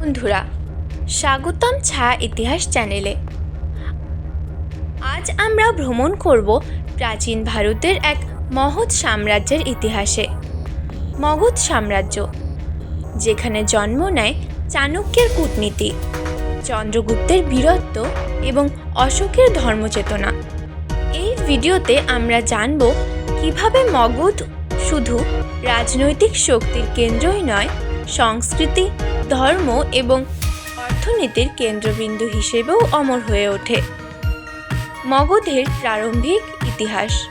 বন্ধুরা, স্বাগতম ছায়া ইতিহাস চ্যানেলে। আজ আমরা ভ্রমণ করব প্রাচীন ভারতের এক মহৎ সাম্রাজ্যের ইতিহাসে। মগধ সাম্রাজ্য, যেখানে জন্ম নেয় চাণক্যের কূটনীতি, চন্দ্রগুপ্তের বীরত্ব এবং অশোকের ধর্মচেতনা। এই ভিডিওতে আমরা জানব কীভাবে মগধ শুধু রাজনৈতিক শক্তির কেন্দ্রই নয়, সংস্কৃতি ধর্ম এবং অর্থনীতির কেন্দ্রবিন্দু হিসেবেও অমর হয়ে ওঠে। মগধের প্রারম্ভিক ইতিহাস।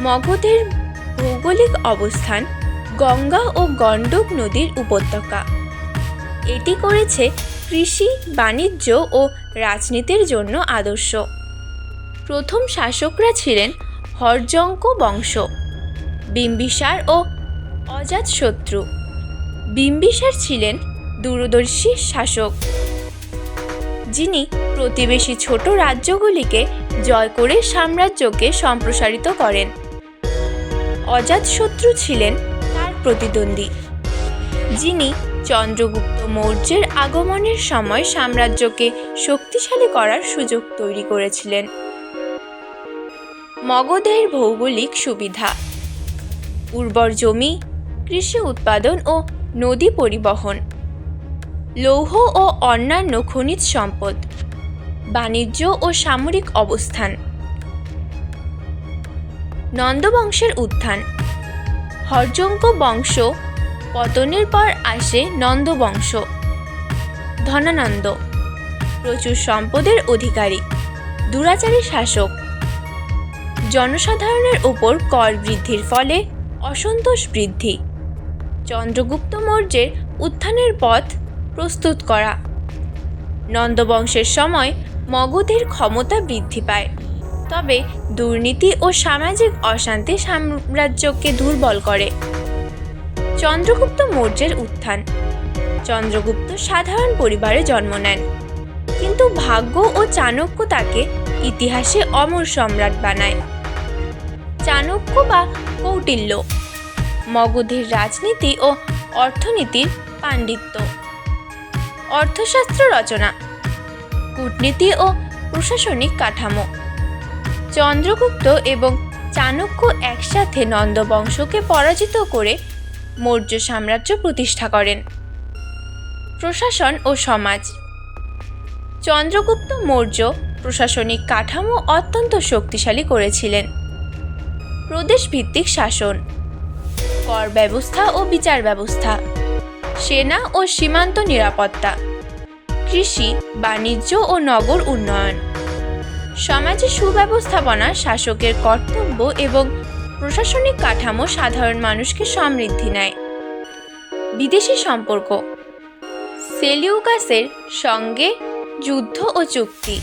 মগধের ভৌগোলিক অবস্থান গঙ্গা ও গণ্ডক নদীর উপত্যকা। এটি করেছে কৃষি, বাণিজ্য ও রাজনীতির জন্য আদর্শ। প্রথম শাসকরা ছিলেন হরজঙ্ক বংশ, বিম্বিসার ও অজাতশত্রু। বিম্বিসার ছিলেন দূরদর্শী শাসক। যিনি প্রতিবেশী ছোট রাজ্যগুলিকে জয় করে সাম্রাজ্যকে সম্প্রসারিত করেন। অজাতশত্রু ছিলেন তার প্রতিদ্বন্দ্বী। যিনি চন্দ্রগুপ্ত মৌর্যের আগমনের সময় সাম্রাজ্যকে শক্তিশালী করার সুযোগ তৈরি করেছিলেন। মগধের ভৌগোলিক সুবিধা। উর্বর জমি, কৃষি উৎপাদন ও নদী পরিবহন। লৌহ ও অন্যান্য খনিজ সম্পদ, বাণিজ্য ও সামরিক অবস্থান। নন্দবংশের উত্থান। হরজঙ্ক বংশ পতনের পর আসে নন্দবংশ। ধনানন্দ, প্রচুর সম্পদের অধিকারী, দুরাচারী শাসক। জনসাধারণের ওপর কর বৃদ্ধির ফলে অসন্তোষ বৃদ্ধি। চন্দ্রগুপ্ত মৌর্যের উত্থানের পথ প্রস্তুত করা। নন্দবংশের সময় মগধের ক্ষমতা বৃদ্ধি পায়। তবে দুর্নীতি ও সামাজিক অশান্তি সাম্রাজ্যকে দুর্বল করে। চন্দ্রগুপ্ত মৌর্যের উত্থান। চন্দ্রগুপ্ত সাধারণ পরিবারে জন্ম নেন। কিন্তু ভাগ্য ও চাণক্য তাকে ইতিহাসে অমর সম্রাট বানায়। চাণক্য বা কৌটিল্য। মগধের রাজনীতি ও অর্থনীতির পাণ্ডিত্য। অর্থশাস্ত্র রচনা, কূটনীতি ও প্রশাসনিক কাঠামো। চন্দ্রগুপ্ত এবং চাণক্য একসাথে নন্দবংশকে পরাজিত করে মৌর্য সাম্রাজ্য প্রতিষ্ঠা করেন। প্রশাসন ও সমাজ। চন্দ্রগুপ্ত মৌর্য প্রশাসনিক কাঠামো অত্যন্ত শক্তিশালী করেছিলেন। প্রদেশ ভিত্তিক শাসন, কর ব্যবস্থা ও বিচার ব্যবস্থা। সেনা ও সীমান্ত নিরাপত্তা, কৃষি, বাণিজ্য ও নগর উন্নয়ন। সমাজে সুব্যবস্থাপনা, শাসকের কর্তব্য এবং প্রশাসনিক কাঠামো সাধারণ মানুষকে সমৃদ্ধি নেয়। বিদেশি সম্পর্ক সেলিউকাসের সঙ্গে যুদ্ধ ও চুক্তি,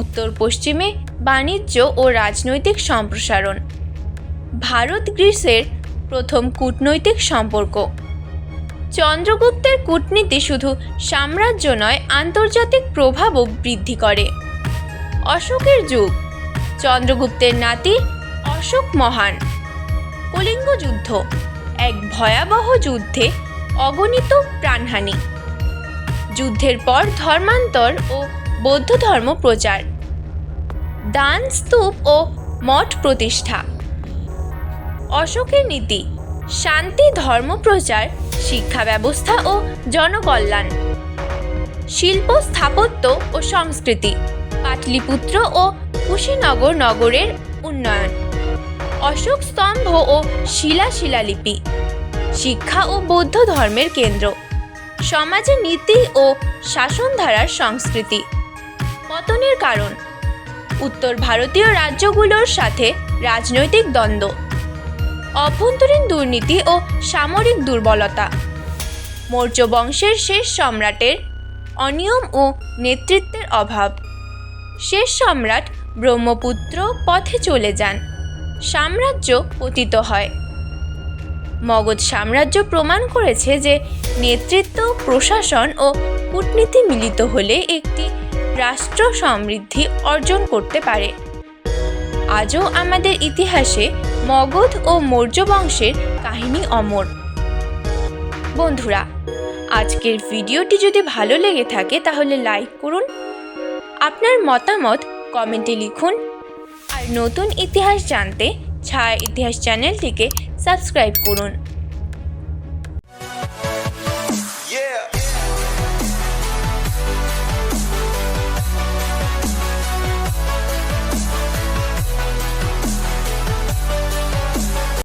উত্তর পশ্চিমে বাণিজ্য ও রাজনৈতিক সম্প্রসারণ, ভারত গ্রিসের প্রথম কূটনৈতিক সম্পর্ক। চন্দ্রগুপ্তের কূটনীতি শুধু সাম্রাজ্য নয়, আন্তর্জাতিক প্রভাবও বৃদ্ধি করে। অশোকের যুগ, চন্দ্রগুপ্তের নাতি, অশোক মহান। কলিঙ্গ যুদ্ধ, এক ভয়াবহ যুদ্ধে অগণিত প্রাণহানি। যুদ্ধের পর ধর্মান্তর ও বৌদ্ধ ধর্ম প্রচার। দান, স্তূপ ও মঠ প্রতিষ্ঠা। অশোকের নীতি শান্তি ধর্মপ্রচার শিক্ষা ব্যবস্থা ও জনকল্যাণ। শিল্প, স্থাপত্য ও সংস্কৃতি, পাটলিপুত্র ও কুশীনগর নগরের উন্নয়ন। অশোক স্তম্ভ ও শিলা শিলালিপি, শিক্ষা ও বৌদ্ধ ধর্মের কেন্দ্র সমাজে নীতি ও শাসনধারার সংস্কৃতি। পতনের কারণ, উত্তর ভারতীয় রাজ্যগুলোর সাথে রাজনৈতিক দ্বন্দ্ব। অভ্যন্তরীণ দুর্নীতি ও সামরিক দুর্বলতা। মৌর্য বংশের শেষ সম্রাটের অনিয়ম ও নেতৃত্বের অভাব। শেষ সম্রাট ব্রহ্মপুত্র পথে চলে যান। সাম্রাজ্য পতিত হয়। মগধ সাম্রাজ্য প্রমাণ করেছে যে নেতৃত্ব, প্রশাসন ও কূটনীতি মিলিত হলে একটি রাষ্ট্র সমৃদ্ধি অর্জন করতে পারে। আজও আমাদের ইতিহাসে মগধ ও মৌর্য বংশের কাহিনী অমর। বন্ধুরা, আজকের ভিডিওটি যদি ভালো লেগে থাকে তাহলে লাইক করুন, আপনার মতামত কমেন্টে লিখুন। আর নতুন ইতিহাস জানতে ছায়া ইতিহাস চ্যানেলটিকে সাবস্ক্রাইব করুন।